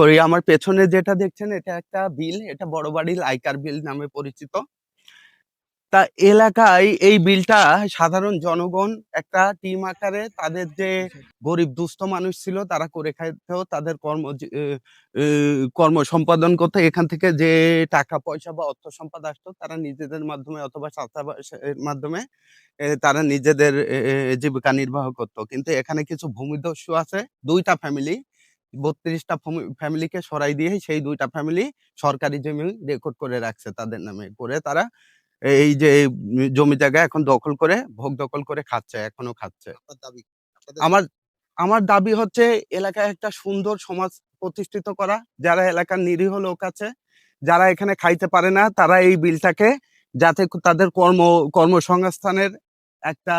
করি। আমার পেছনে যেটা দেখছেন, এটা একটা বিল, এটা বড় বাড়ির আইকার বিল নামে পরিচিত। তা এলাকায় এই বিলটা সাধারণ জনগণ একটা টিম আকারে তাদের যে গরিব, দুস্থ মানুষ ছিল, তারা করে খাইতেও তাদের কর্ম কর্ম সম্পাদন করতে। এখান থেকে যে টাকা, পয়সা বা অর্থ সম্পদ আসতো, তারা নিজেদের মাধ্যমে অথবা চাষাবাসের মাধ্যমে তারা নিজেদের জীবিকা নির্বাহ করতো। কিন্তু এখানে কিছু ভূমিদস্যু আছে, দুইটা ফ্যামিলি বত্রিশটা ফ্যামিলিকে সরাই দিয়ে সেই দুইটা ফ্যামিলি সরকারি জমি রেকর্ড করে রাখছে তাদের নামে। করে তারা এই যে জমি জায়গা এখন দখল করে ভোগ দখল করে খাচ্ছে এখনও খাচ্ছে। আমার আমার দাবি হচ্ছে এলাকায় একটা সুন্দর সমাজ প্রতিষ্ঠিত করা। যারা এলাকার নিরীহ লোক আছে যারা এখানে খাইতে পারে না তারা এই বিলটাকে যাতে তাদের কর্ম কর্মসংস্থানের একটা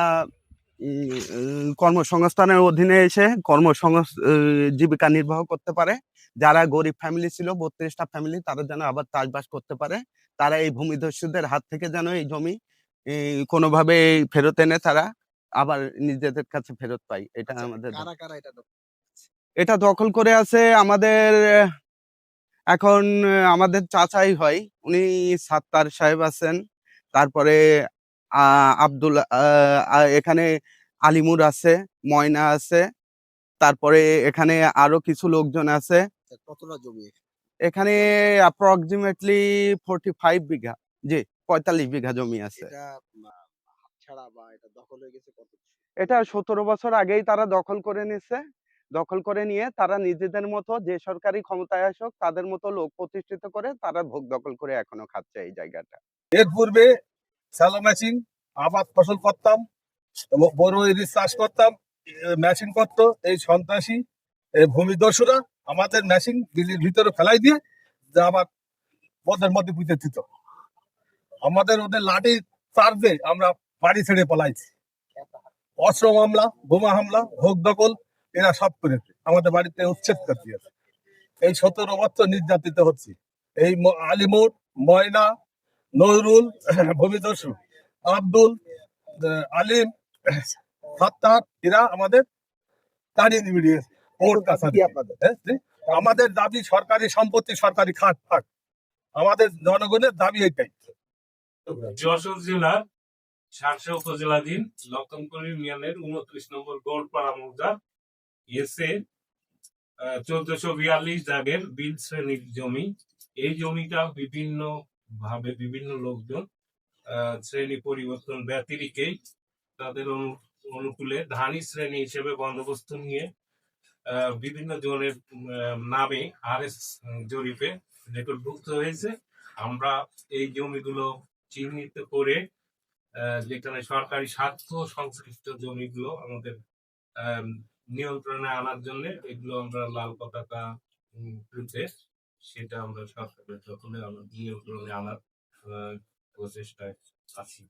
কর্মসংস্থানের অধীনে এসে কর্মসংস আহ, জীবিকা নির্বাহ করতে পারে। যারা গরিব ফ্যামিলি ছিল বত্রিশটা ফ্যামিলি তারা যেন আবার চাষবাস করতে পারে। তারা এই ভূমিদস্যুদের হাত থেকে যেন এই জমি কোনোভাবে ফেরত এনে তারা আবার নিজেদের কাছে ফেরত পাই এটা আচ্ছা, আমাদের এটা দখল? করে আছে আমাদের এখন আমাদের চাচাই হয়। উনি সাত্তার সাহেব আছেন। তারপরে আব্দুল এখানে আলিমুর আছে ময়না আছে তারপরে এখানে আরও কিছু লোকজন আছে। কতটা জমি? এখানে অ্যাপ্রক্সিমেটলি ফোর্টি ফাইভ বিঘা জি পঁয়তাল্লিশ বিঘা জমি আছে। এটা সতেরো বছর আগেই তারা দখল করে নিছে। দখল করে নিয়ে তারা নিজেদের মতো যে সরকারি ক্ষমতায় আসুক তাদের মতো লোক প্রতিষ্ঠিত করে তারা ভোগ দখল করে এখনও খাচ্ছে এই জায়গাটা। এর পূর্বে স্যালো ম্যাচিং আবাদ ফসল করতাম বড় ইলিশ চাষ করতাম ম্যাচিং করতো, এই সন্ত্রাসী, এই ভূমিদস্যুরা আমাদের ম্যাচিং বিলির ভিতরে ফেলাই দিয়ে যা আবার ওদের মধ্যে পুঁতে দিত। আমাদের ওদের লাঠি চার্জে আমরা বাড়ি ছেড়ে পলাইছি। অস্ত্র মামলা বোমা হামলা ভোগ দখল, এরা সব করেছে। আমাদের বাড়িতে উচ্ছেদ করে দিয়েছে। এই সতেরো বছর নির্যাতিত হচ্ছে। এই আলিমুর ময়না নজরুল ভূমিদস্যু আব্দুল আলিম সত্তার এরা আমাদের তাড়িয়ে নিয়ে দিয়েছে কোর্ট কাছারি। কি আপনাদের হ্যাঁ? আমাদের দাবি সরকারি সম্পত্তি সরকারি খাট ফাট আমাদের জনগণের দাবি এইটাই যশোর জেলার সারসা উপজেলাধীন লক্ষণপুর ইউনিয়নের উনত্রিশ নম্বর গোলপাড়া মৌজা এসে চোদ্দশো বিয়াল্লিশ দাগের বিল শ্রেণির জমি এই জমিটা বিভিন্ন ভাবে বিভিন্ন লোকজন শ্রেণি পরিবর্তন ব্যতিরিকেই তাদের অনু- অনুকূলে ধানি শ্রেণি হিসেবে বন্দোবস্ত নিয়ে বিভিন্ন জনের নামে আর এস জরিপে রেকর্ডভুক্ত হয়েছে। আমরা এই জমিগুলো চিহ্নিত করে যেখানে সরকারি স্বার্থ সংশ্লিষ্ট জমিগুলো আমাদের আম, নিয়ন্ত্রণে আনার জন্য এগুলো আমরা লাল পতাকা সেটা আমরা সরকারের দখলে আমরা নিয়ন্ত্রণে আনার প্রচেষ্টায় আছি।